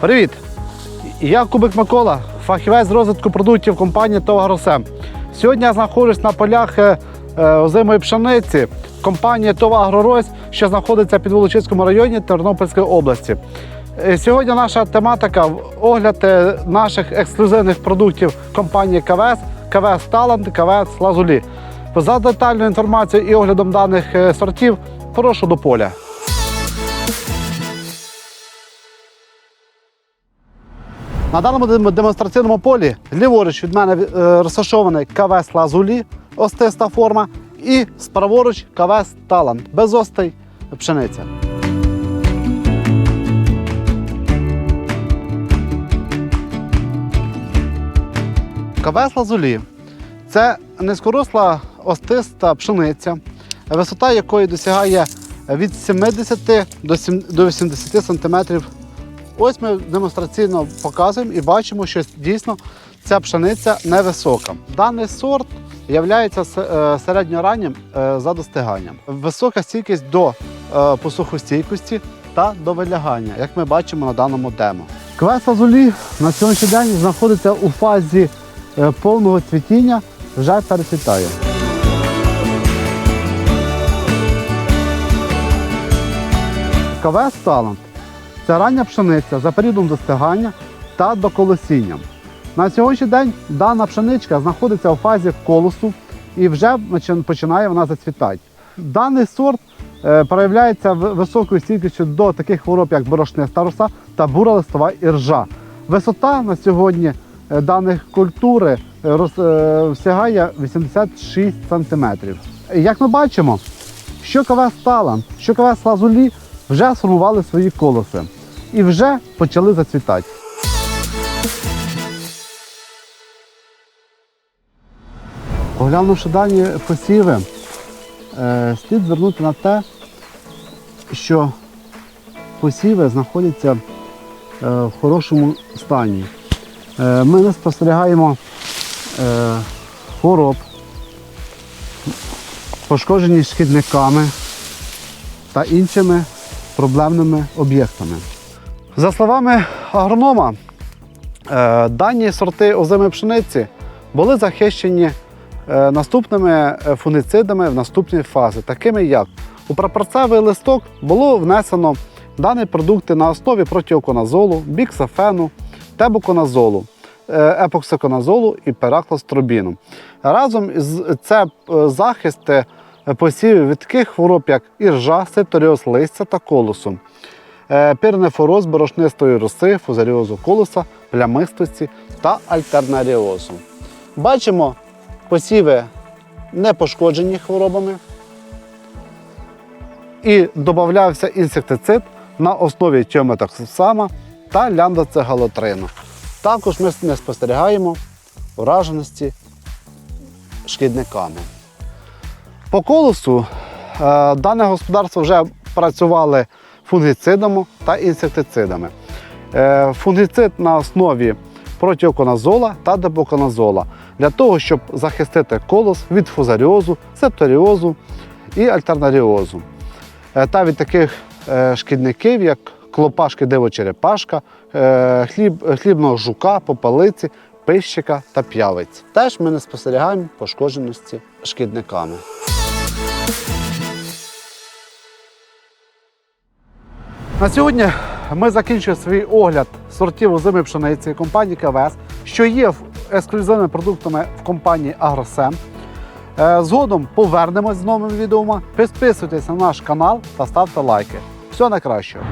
Привіт! Я Кубик Микола, фахівець з розвитку продуктів компанії ТОВ «Агросем». Сьогодні я знаходжусь на полях е, е, озимої пшениці компанії ТОВ «Агрорось», що знаходиться під Волочиському районі Тернопільської області. Е, Сьогодні наша тематика огляд наших ексклюзивних продуктів компанії КВС, КВС Талант, КВС Лазулі. За детальною інформацією і оглядом даних сортів прошу до поля. На даному демонстраційному полі ліворуч від мене е, розташований КВС Лазулі, остиста форма, і справоруч КВС Талант, безостий пшениця. КВС Лазулі це низькоросла остиста пшениця, висота якої досягає від 70 до 80 сантиметрів Ось ми демонстраційно показуємо і бачимо, що дійсно ця пшениця невисока. Даний сорт є середньораннім е, за достиганням. Висока стійкість до е, посухостійкості та до вилягання, як ми бачимо на даному демо. Квес Азулі на сьогоднішній день знаходиться у фазі е, повного цвітіння, вже перецвітає. КВС Талант це рання пшениця за періодом достигання та доколосінням. На сьогоднішній день дана пшеничка знаходиться у фазі колосу і вже починає вона зацвітати. Даний сорт е, проявляється високою стійкістю до таких хвороб, як борошниста роса та бура листова іржа. Висота на сьогодні е, даних культури е, сягає 86 см. Як ми бачимо, що КВС Талант, що КВС Лазулі вже сформували свої колоси і вже почали зацвітати. Оглянувши дані посіви, е, слід звернути на те, що посіви знаходяться е, в хорошому стані. Е, Ми не спостерігаємо хвороб, пошкоджені шкідниками та іншими проблемними об'єктами. За словами агронома, е, дані сорти озимої пшениці були захищені е, наступними е, в наступній фазі, такими як у прапорцевий листок було внесено дані продукти на основі протиоконазолу, біксафену, тебуконазолу, е, епоксиконазолу і пераклостробіну. Разом з це захист посівів від таких хвороб, як іржа, ситоріоз листя та колосу, пірнефороз борошнистої роси, фузаріозу колоса, плямистості та альтернаріозу. Бачимо, посіви не пошкоджені хворобами і додавався інсектицид на основі тіометоксама та лямдоцегалотрину. Також ми не спостерігаємо ураженості шкідниками. По колосу е, дане господарство вже працювали фунгицидами та інсектицидами. Е, фунгицид на основі протиоконазола та дебуконазола для того, щоб захистити колос від фузаріозу, септоріозу і альтернаріозу. Е, та від таких е, шкідників, як клопашки дивочерепашка, хліб, хлібного жука, попалиці, пищика та п'явиць. Теж ми не спостерігаємо пошкодженості шкідниками. На сьогодні ми закінчуємо свій огляд сортів озимої пшениці компанії КВС, що є ексклюзивними продуктами в компанії Агросем. Е, Згодом повернемось з новими відео. Підписуйтесь на наш канал та ставте лайки. Всього найкращого!